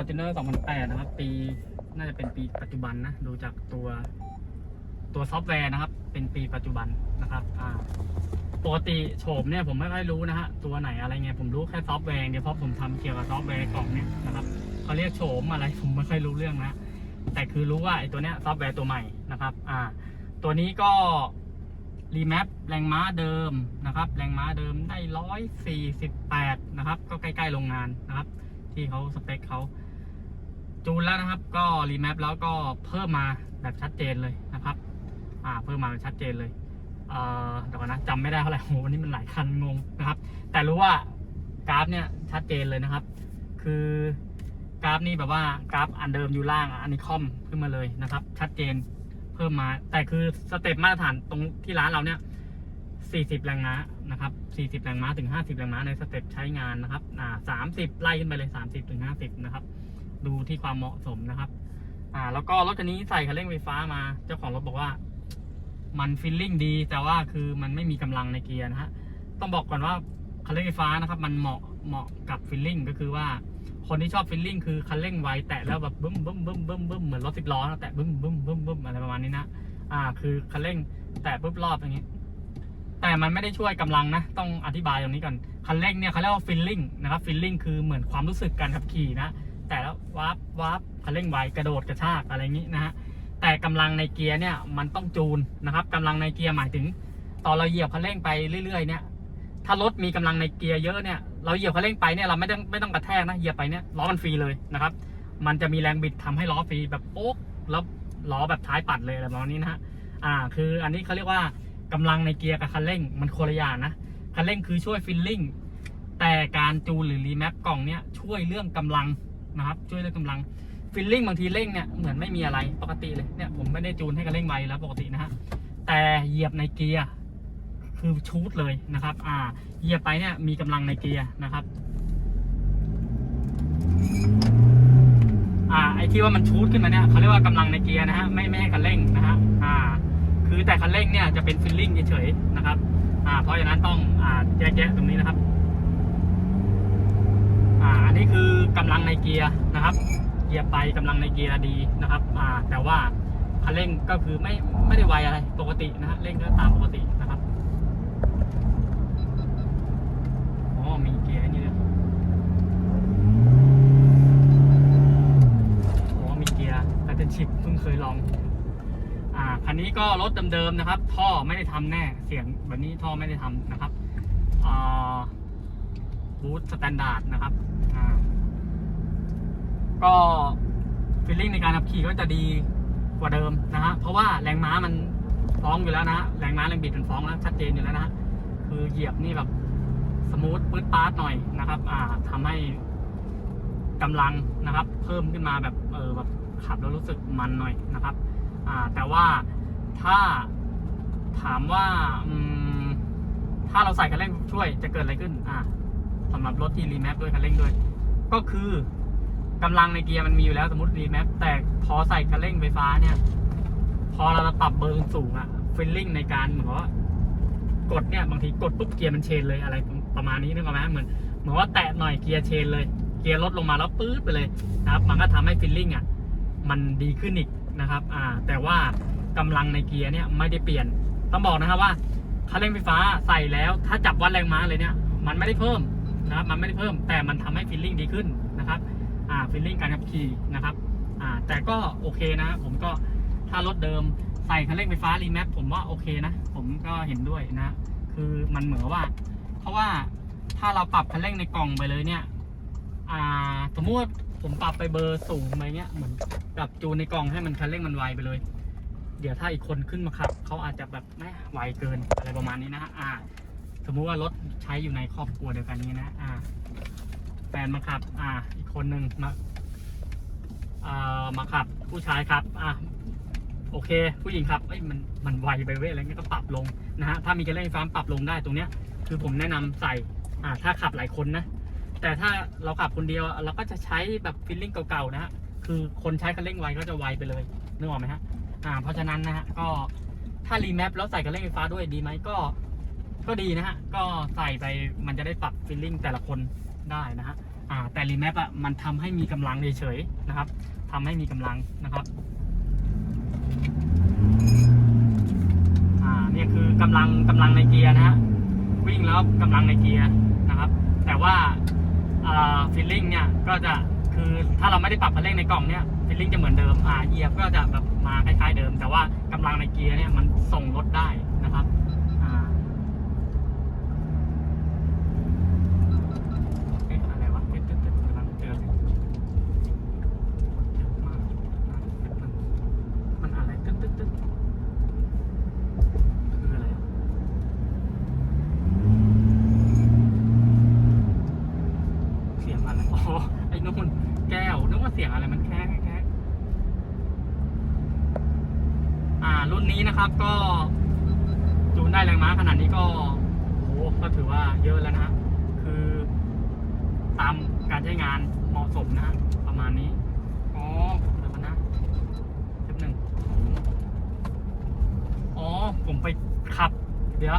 Fortuner 2008 นะครับ ปีน่าจะเป็นปีปัจจุบันนะ ดูจากตัวตัวซอฟต์แวร์นะครับ เป็นปีปัจจุบันนะครับอ่าปกติโฉมเนี่ยผมไม่ค่อยรู้นะฮะ ตัวไหนอะไรเงี้ยผมรู้แค่ซอฟต์แวร์เดียวเพราะผมทำเกี่ยวกับซอฟต์แวร์กล่องเนี่ยนะครับเขาเรียกโฉมอะไรผมไม่ค่อยรู้เรื่องนะ แต่คือรู้ว่าไอ้ตัวเนี้ยซอฟต์แวร์ตัวใหม่นะครับ อ่า ตัวนี้ก็รีแมปแรงม้าเดิมนะครับ แรงม้าเดิมได้ร้อยสี่สิบแปดนะครับ ก็ใกล้ๆโรงงานนะครับ ที่เขาสเปคเขา จูนแล้วนะครับ ก็รีแมปแล้วก็เพิ่มมาแบบชัดเจนเลยนะครับ อ่าเพิ่มมาแบบชัดเจนเลยเอ่อเดี๋ยวก่อนนะจำไม่ได้เท่าไหร่โหวันนี้มันหลายคันงงนะครับ แต่รู้ว่ากราฟเนี่ยชัดเจนเลยนะครับ คือกราฟนี่แบบว่ากราฟอันเดิมอยู่ล่างอันนี้คอมขึ้นมาเลยนะครับ ชัดเจนเพิ่มมา แต่คือสเต็ปมาตรฐานตรงที่ร้านเราเนี่ย 40 แรงม้านะครับ 40 แรงม้าถึง 50 แรงม้าในสเต็ปใช้งานนะครับอ่า30 ไล่ขึ้นไปเลย 30 ถึง 50 นะครับ ดูที่ความเหมาะสมนะครับ อ่า แล้วก็รถคันนี้ใส่คันเร่งไฟฟ้ามา เจ้าของรถบอกว่า มันฟิลลิ่งดี แต่ว่าคือมันไม่มีกำลังในเกียร์นะฮะ ต้องบอกก่อนว่าคันเร่งไฟฟ้านะครับ มันเหมาะเหมาะกับฟิลลิ่งก็คือว่าคนที่ชอบฟิลลิ่งคือคันเร่งไวแตะแล้วแบบบึ้มบึ้มบึ้มบึ้มบึ้มเหมือนรถสิบล้อแตะบึ้มบึ้มบึ้มบึ้มอะไรประมาณนี้นะ อ่า คือคันเร่งแตะปุ๊บรอบอย่างนี้ แต่มันไม่ได้ช่วยกำลังนะ ต้องอธิบายตรงนี้ก่อน คันเร่งเนี่ยเขาเรียกว่าฟิลลิ่งนะครับ ฟิลลิ่งคือเหมือนความรู้สึกการขับขี่นะ แล้ววาร์ปวาร์ปคันเร่งไวกระโดดกระชากอะไรอย่างนี้นะฮะแต่กำลังในเกียร์เนี่ยมันต้องจูนนะครับกำลังในเกียร์หมายถึงตอนเราเหยียบคันเร่งไปเรื่อยๆเนี่ยถ้ารถมีกำลังในเกียร์เยอะเนี่ยเราเหยียบคันเร่งไปเนี่ยเราไม่ต้องไม่ต้องกระแทกนะเหยียบไปเนี่ยล้อมันฟรีเลยนะครับ มันจะมีแรงบิดทำให้ล้อฟรีแบบโป๊กแล้วล้อแบบท้ายปัดเลยอะไรประมาณนี้นะฮะอ่า คืออันนี้เขาเรียกว่ากำลังในเกียร์กับคันเร่งมันคนละอย่างนะคันเร่งคือช่วยฟิลลิ่งแต่การจูนหรือรีแมปกล่องเนี่ยช่วยเรื่องกำลัง นะครับช่วยเรื่องกำลังฟิลลิ่งบางทีเร่งเนี่ยเหมือนไม่มีอะไรปกติเลยเนี่ยผมไม่ได้จูนให้กันเร่งไวแล้วปกตินะฮะแต่เหยียบในเกียร์คือชูดเลยนะครับ อ่า เหยียบไปเนี่ยมีกำลังในเกียร์นะครับ อ่า ไอ้ที่ว่ามันชูดขึ้นมาเนี่ยเขาเรียกว่ากำลังในเกียร์นะฮะ ไม่ไม่ให้คันเร่งนะฮะ อ่า คือแต่คันเร่งเนี่ยจะเป็นฟิลลิ่งเฉยๆนะครับ อ่า เพราะฉะนั้นต้อง อ่า แยกแยะตรงนี้นะครับ อ่าอันนี้คือกำลังในเกียร์นะครับเหยียบไปกำลังในเกียร์ดีนะครับอ่าแต่ว่าคันเร่งก็คือไม่ไม่ได้ไวอะไรปกตินะฮะเร่งก็ตามปกตินะครับอ๋อมีเกียร์นนี้ด้วยอ๋อมีเกียร์แต่เป็นชิปเพิ่งเคยลองอ่าคันนี้ก็รถเดิมๆนะครับ ท่อไม่ได้ทำแน่เสียงแบบนี้ท่อไม่ได้ทำนะครับอ่า บูทสแตนดาร์ดนะครับก็ฟีลลิ่งในการขับขี่ก็จะดีกว่าเดิมนะฮะเพราะว่าแรงม้ามันฟ้องอยู่แล้วนะ แรงม้าแรงบิดมันฟ้องแล้วชัดเจนอยู่แล้วนะคือเหยียบนี่แบบสมูทปื๊ดปาร์ตหน่อยนะครับอ่าทำให้กำลังนะครับ เพิ่มขึ้นมาแบบเออแบบขับแล้วรู้สึกมันหน่อยนะครับอ่าแต่ว่าถ้าถามว่าถ้าเราใส่คันเร่งช่วยจะเกิดอะไรขึ้นอ่า สำหรับรถที่รีแมปด้วยคันเร่งด้วย ก็คือกำลังในเกียร์มันมีอยู่แล้วสมมติรีแมปแต่พอใส่คันเร่งไฟฟ้าเนี่ย พอเราปรับเบอร์สูงอะฟิลลิ่งในการเหมือนกับว่ากดเนี่ยบางทีกดปุ๊บเกียร์มันเชนเลยอะไรประมาณนี้นึกออกไหมเหมือนเหมือนว่าแตะหน่อยเกียร์เชนเลย เกียร์ลดลงมาแล้วปื๊ดไปเลยนะครับ มันก็ทำให้ฟิลลิ่งอะมันดีขึ้นอีกนะครับ อ่า แต่ว่ากำลังในเกียร์เนี่ยไม่ได้เปลี่ยน ต้องบอกนะครับว่าคันเร่งไฟฟ้าใส่แล้ว ถ้าจับวัดแรงม้าเลยเนี่ย มันไม่ได้เพิ่ม นะครับมันไม่ได้เพิ่มแต่มันทำให้ฟิลลิ่งดีขึ้นนะครับอ่าฟีลลิ่งการขับขี่นะครับอ่าแต่ก็โอเคนะ ผมก็ถ้ารถเดิมใส่คันเร่งไฟฟ้ารีแมปผมว่าโอเคนะ ผมก็เห็นด้วยนะ คือมันเหมือนว่า เพราะว่าถ้าเราปรับคันเร่งในกล่องไปเลยเนี่ยอ่าสมมติผมปรับไปเบอร์สูงไปเงี้ยเหมือนกับจูนในกล่องให้มันคันเร่งมันไวไปเลย เดี๋ยวถ้าอีกคนขึ้นมาขับเขาอาจจะแบบไม่ไวเกินอะไรประมาณนี้นะฮะอ่า สมมุติว่ารถใช้อยู่ในครอบครัวเดียวกันนี้นะ อ่า แฟนมาขับ อ่า อีกคนหนึ่งมาอ่ามาขับ ผู้ชายขับ อ่าโอเค ผู้หญิงขับเอ้ยมันมันไวไปเว้ยอะไรเงี้ยก็ปรับลงนะฮะถ้ามีการเร่งไฟฟ้าปรับลงได้ตรงเนี้ย คือผมแนะนำใส่ อ่า ถ้าขับหลายคนนะแต่ถ้าเราขับคนเดียวเราก็จะใช้แบบฟีลลิ่งเก่าๆนะฮะคือคนใช้คันเร่งไวก็จะไวไปเลยนึกออกไหมฮะอ่าเพราะฉะนั้นนะฮะก็ถ้ารีแมปแล้วใส่คันเร่งไฟฟ้าด้วยดีไหมก็ ก็ดีนะฮะ ก็ใส่ไปมันจะได้ปรับฟีลลิ่งแต่ละคนได้นะฮะอ่าแต่รีแมปอะมันทำให้มีกำลังเฉยๆนะครับทำให้มีกำลังนะครับอ่าเนี่ยคือกำลังกำลังในเกียร์นะฮะวิ่งแล้วกำลังในเกียร์นะครับ แต่ว่าอ่าฟิลลิ่งเนี่ยก็จะคือถ้าเราไม่ได้ปรับคันเร่งในกล่องเนี่ยฟิลลิ่งจะเหมือนเดิมอ่าเหยียบก็จะแบบมาคล้ายๆเดิม แต่ว่ากำลังในเกียร์เนี่ยมันส่งรถได้นะครับอ่าเอ๊ะอะไรวะตึ๊ดตึ๊ดตึ๊ดกำลังเจอเลยเยอะมากนะมันมันอะไรตึ๊ดตึ๊ดตึ๊ด คืออะไรอะ เสียงอะไรอ๋อไอ้นู่นแก้วนึกว่าเสียงอะไรมันแค่แค่อ่า รุ่นนี้นะครับก็จูนได้แรงม้าขนาดนี้ก็โหก็ถือว่าเยอะแล้วนะ คือตามการใช้งานเหมาะสมนะประมาณนี้อ๋อเดี๋ยวก่อนนะแป๊บหนึ่งอ๋อผมไปขับ เดี๋ยว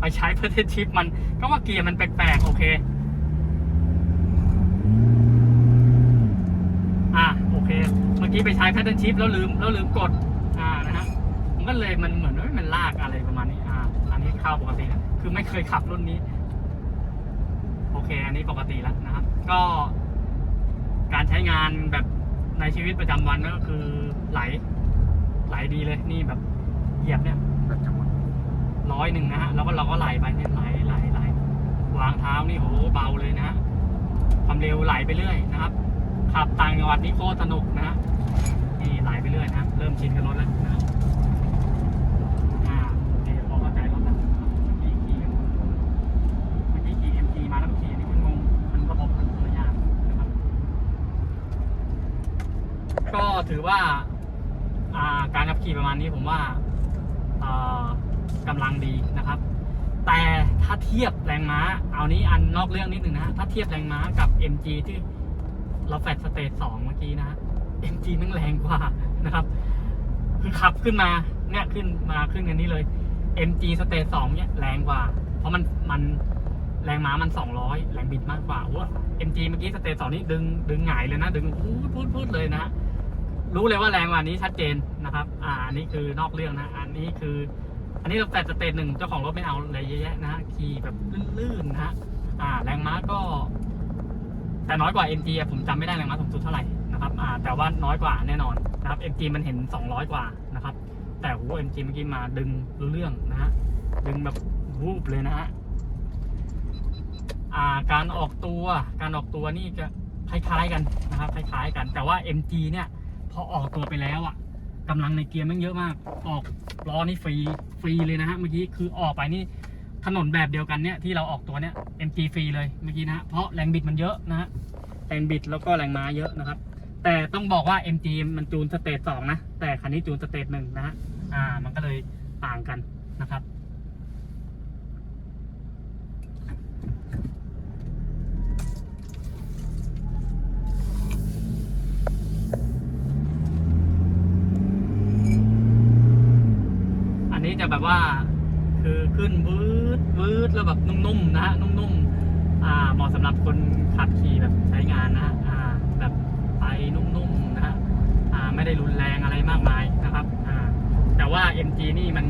ไปใช้เพื่อเทสชิปมันก็ว่าเกียร์มันแปลกๆ โอเค อะโอเค เมื่ อกี้ไปใช้แพทเทิร์นชิปแล้วลืมแล้วลืมกดอ่านะฮะมันก็เลยมันเหมือนว่ามันลากอะไรประมาณนี้อ่าอันนี้เข้าปกตินะคือไม่เคยขับรุ่นนี้ โอเค อันนี้ปกติแล้วนะครับ ก็ การใช้งานแบบในชีวิตประจำวันก็คือไหล ไหลดีเลยนี่แบบเหยียบเนี่ยร้อยหนึ่งนะฮะแล้วก็เราก็ไหลไปเนี่ยไหลไหลไหลวางเท้านี่โหเบาเลยนะฮะความเร็วไหลไปเรื่อยนะครับขับต่างจังหวัดนี่โคตรสนุกนะฮะ ริ่มชินกับรถแล้วนะครับอ่าโอเคพอเข้าใจรถแล้วเมื่อกี้ขี่เมื่อกี้ขี่ MG มาแล้วขี่นี่มันงงมันระบบมันคนละอย่างนะครับ ก็ถือว่าอ่าการขับขี่ประมาณนี้ผมว่าอ่ากำลังดีนะครับ แต่ถ้าเทียบแรงม้า เอานี้อันนอกเรื่องนิดหนึ่งนะถ้าเทียบแรงม้ากับ MG ที่เราแฟดสเตทสองเมื่อกี้นะฮะ MG นั่งแรงกว่านะครับ คือขับขึ้นมาเนี่ยขึ้นมาขึ้นกันนี้เลย MG สเตทสองเนี่ยแรงกว่า เพราะมันมันแรงม้ามัน 200 แรงบิดมากกว่าว่ MG เมื่อกี้สเตทสองนี่ดึงดึงหงายเลยนะ ดึงพูดพูดพูดเลยนะ รู้เลยว่าแรงกว่านี้ชัดเจนนะครับ อ่าอันนี้คือนอกเรื่องนะ อันนี้คือ อันนี้เราแฟดสเตทหนึ่งเจ้าของรถไม่เอาอะไรเยอะแยะนะขี่แบบลื่นๆนะฮะอ่า แรงม้าก็ แต่น้อยกว่า MG ผมจำไม่ได้แรงม้าสูงสุดเท่าไหร่ นะครับอ่าแต่ว่าน้อยกว่าแน่นอนนะครับ MG มันเห็น 200 กว่านะครับ แต่โห MG เมื่อกี้มาดึงรู้เรื่องนะฮะดึงแบบวูบเลยนะฮะอ่าการออกตัวการออกตัวนี่จะคล้ายๆกันนะครับคล้ายๆกัน แต่ว่า MG เนี่ยพอออกตัวไปแล้วอะกำลังในเกียร์มันเยอะมาก ออกล้อนี่ฟรีฟรีเลยนะฮะเมื่อกี้คือออกไปนี่ถนนแบบเดียวกันเนี่ยที่เราออกตัวเนี่ย MG ฟรีเลยเมื่อกี้นะฮะเพราะแรงบิดมันเยอะนะฮะแรงบิดแล้วก็แรงม้าเยอะนะครับ แต่ต้องบอกว่า MG มันจูนสเตจสองนะ แต่คันนี้จูนสเตจหนึ่งนะฮะอ่า มันก็เลยต่างกันนะครับอันนี้จะแบบว่าคือขึ้นวืดวืดแล้วแบบนุ่มๆนะฮะนุ่มๆอ่าเหมาะสำหรับคนขับขี่แบบใช้งานนะฮะอ่า แบบไปนุ่มๆนะฮะอ่า ไม่ได้รุนแรงอะไรมากมายนะครับอ่าแต่ว่า MG นี่มัน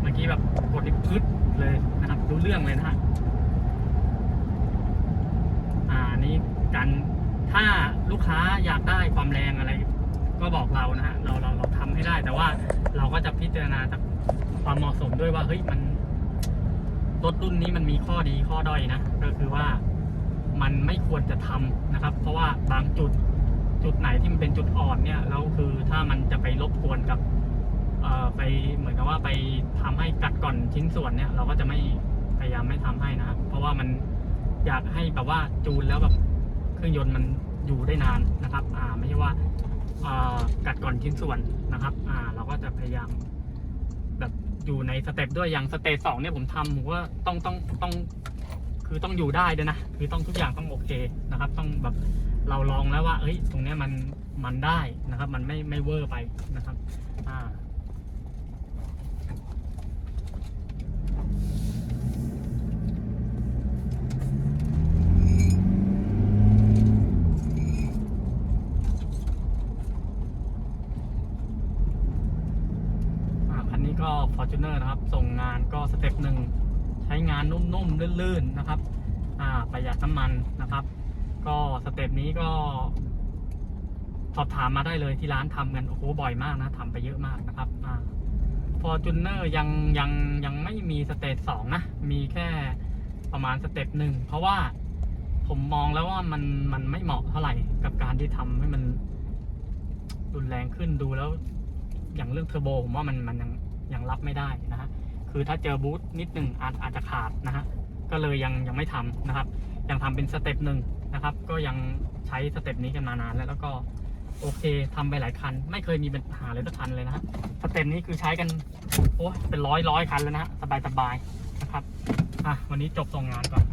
เมื่อกี้แบบกดนี่พึดเลยนะครับรู้เรื่องเลยนะฮะอ่านี่กันถ้าลูกค้าอยากได้ความแรงอะไร ก็บอกเรานะฮะเราเราเราทำให้ได้ แต่ว่าเราก็จะพิจารณาจากความเหมาะสมด้วยว่าเฮ้ยมันรถรุ่นนี้มันมีข้อดีข้อด้อยนะก็คือว่ามันไม่ควรจะทำนะครับ เพราะว่าบางจุด จุดไหนที่มันเป็นจุดอ่อนเนี่ยแล้วคือถ้ามันจะไปรบกวนกับเอ่อไปเหมือนกับว่าไปทำให้กัดก่อนชิ้นส่วนเนี่ย เราก็จะไม่พยายามไม่ทำให้นะเพราะว่ามันอยากให้แบบว่าจูนแล้วแบบเครื่องยนต์มันอยู่ได้นานนะครับ อ่าไม่ใช่ว่าอ่ากัดก่อนชิ้นส่วนนะครับ อ่า เราก็จะพยายามแบบอยู่ในสเต็ปด้วยอย่างสเตจสองเนี่ยผมทำผมว่าต้องต้องต้อง คือต้องอยู่ได้ด้วยนะ คือต้องทุกอย่างต้องโอเคนะครับ ต้องแบบ เราลองแล้วว่า เอ้ย ตรงนี้มัน มันได้นะครับ มันไม่ ไม่เวอร์ไปนะครับ อ่า คันนี้ก็ Fortuner นครับ ส่งงานก็สเต็ปหนึ่ง ใช้งานนุ่มๆ ลื่นๆ นะครับ อ่า ประหยัดน้ำมันนะครับ ก็สเต็ปนี้ก็ สอบถามมาได้เลยที่ร้านทำกันโอ้โหบ่อยมากนะทำไปเยอะมากนะครับอ่าฟอร์จูเนอร์ยังยังยังไม่มีสเตจสองนะ มีแค่ประมาณสเต็ปหนึ่งเพราะว่าผมมองแล้วว่ามันมันไม่เหมาะเท่าไหร่กับการที่ทำให้มันรุนแรงขึ้นดูแล้ว อย่างเรื่องเทอร์โบผมว่ามันมันยังยังรับไม่ได้นะฮะคือถ้าเจอบูทนิดหนึ่งอาจอาจจะขาดนะฮะ ก็เลยยังยังไม่ทำนะครับ ยังทำเป็นสเต็ปหนึ่งนะครับ ก็ยังใช้สเต็ปนี้กันมานานแล้วแล้วก็โอเคทำไปหลายคัน ไม่เคยมีปัญหาเลยสักคันเลยนะฮะสเต็ปนี้คือใช้กันโอ้เป็นร้อยร้อยคันแล้วนะฮะสบายสบายนะครับอะวันนี้จบส่งงานก่อน